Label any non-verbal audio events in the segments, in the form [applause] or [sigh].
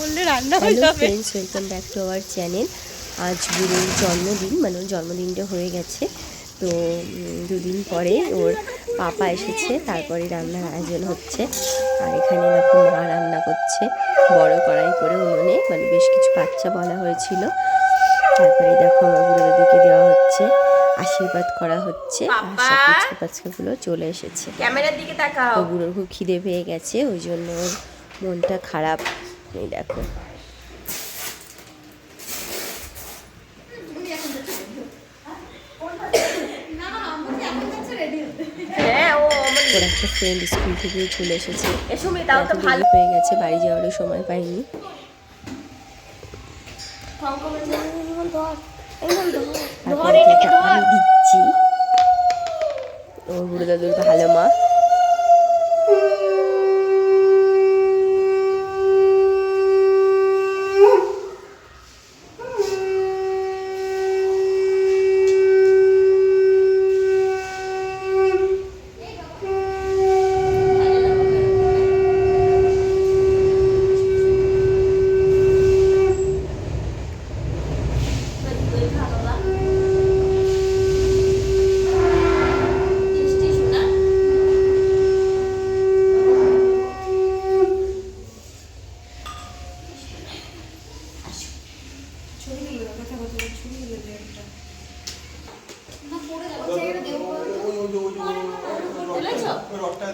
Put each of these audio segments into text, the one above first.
বললে রান্না হয়ে যাবে। Friends welcome back to our channel আজ গুরুর জন্মদিন মানে ওর জন্মদিনটা হয়ে গেছে। তো দুদিন পরে ওর পাপা এসেছে তারপরে রান্নার আয়োজন হচ্ছে। আর এখানে দেখো মা রান্না করছে বড় কড়াই করে উনুনে মানে বেশ কিছু বাচ্চা বলা হয়েছিল। তারপরে দেখো আমার বুড়ো দাদুকে দেওয়া হচ্ছে আশীর্বাদ করা হচ্ছে বাচ্চাগুলো চলে এসেছে। ক্যামেরার দিকে তাকাও। তো বুড়োর খুব খিদে পেয়ে গেছে ওই জন্য ওর মনটা খারাপ। এই দেখো। হ্যাঁ ওর একটা ফ্রেন্ড স্কুল থেকে চলে এসেছে। ভালো। হয়ে গেছে বাড়ি যাওয়ারও সময় পাইনি। দিচ্ছি ও বুড়ো দাদুর ভালো মা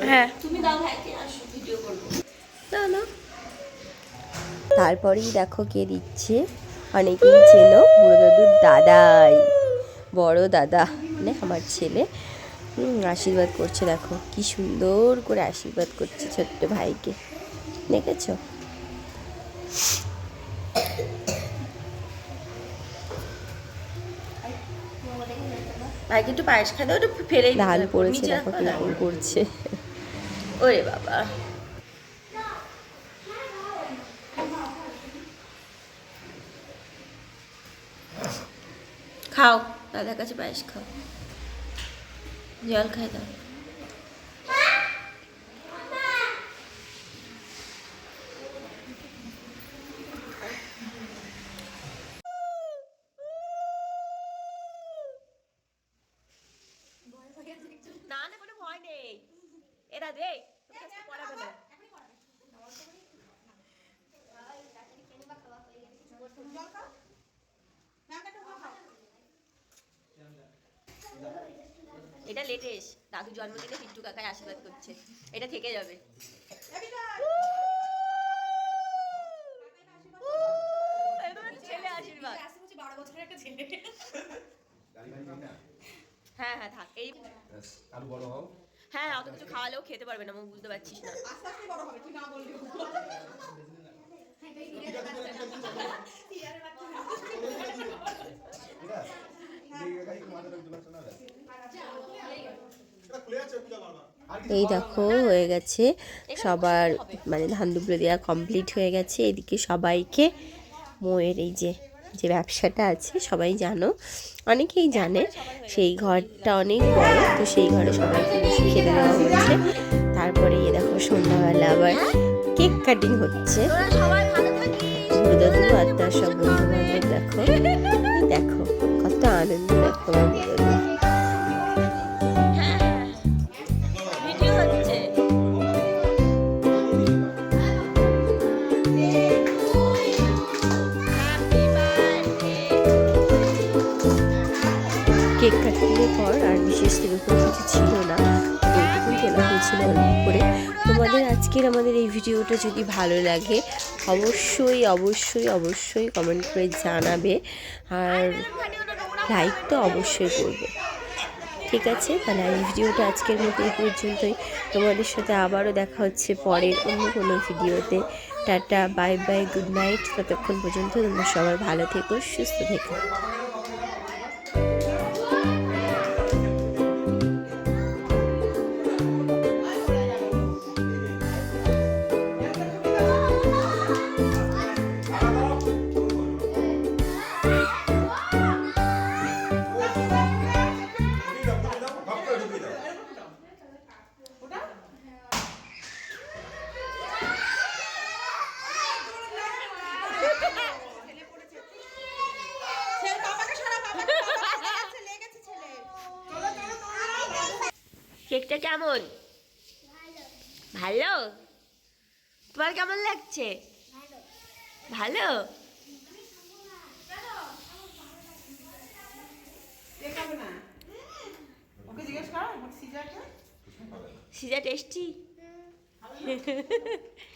হ্যাঁ না না তারপরেই দেখো কে দিচ্ছে অনেকেই চেনো বুড়ো দাদুর দাদাই বড় দাদা মানে আমার ছেলে হুম, আশীর্বাদ করছে দেখো কি সুন্দর করে আশীর্বাদ করছে ছোট্ট ভাইকে দেখেছ ভাইকে একটু পায়েস খাই দাও একটু ফেলেই ঢাল পড়েছে দেখো। কীরকম করছে ওরে বাবা। খাও দাদার কাছে পায়েস খাও। জল খাই দাও না নেই এরা দে পড়াবে না। এটা লেটেস্ট দাদু জন্মদিনে পিন্টু কাকায় আশীর্বাদ করছে। এটা থেকে যাবে। ছেলে আশীর্বাদ। হ্যাঁ হ্যাঁ থাক এই আরও বড় হও। হ্যাঁ অত কিছু খাওয়ালেও খেতে পারবে না মুখ বুঝতে পারছিস না। এই দেখো হয়ে গেছে। সবার মানে ধান দুবলে দেওয়া কমপ্লিট হয়ে গেছে। এদিকে সবাইকে মোয়ের এই যে যে ব্যবসাটা আছে, সবাই জানো। অনেকেই জানে সেই ঘরটা অনেক বড়, তো সেই ঘরে সবাইকে খেতে দেওয়া হচ্ছে। তারপরে এ দেখো সন্ধ্যাবেলা আবার কেক কাটিং হচ্ছে। দেখো। দেখো, কত আনন্দ, দেখো কেক কাটিংয়ের পর আর বিশেষ সেরকম কিছু ছিল না। ওইটুকুই তোলা হয়েছিল অল্প করে তোমাদের আজকের আমাদের এই ভিডিওটা যদি ভালো লাগে, অবশ্যই অবশ্যই অবশ্যই কমেন্ট করে জানাবে। আর লাইক তো অবশ্যই করবে। ঠিক আছে? তাহলে এই ভিডিওটা আজকের মতো এই পর্যন্তই। তোমাদের সাথে আবারও দেখা হচ্ছে পরের অন্য কোনো ভিডিওতে। Tata bye bye good night ততক্ষণ পর্যন্ত তোমরা সবাই ভালো থেকো, সুস্থ থেকো। কেকটা কেমন? ভালো। তোমার কেমন লাগছে? ভালো। সিজা টেস্টি? [laughs]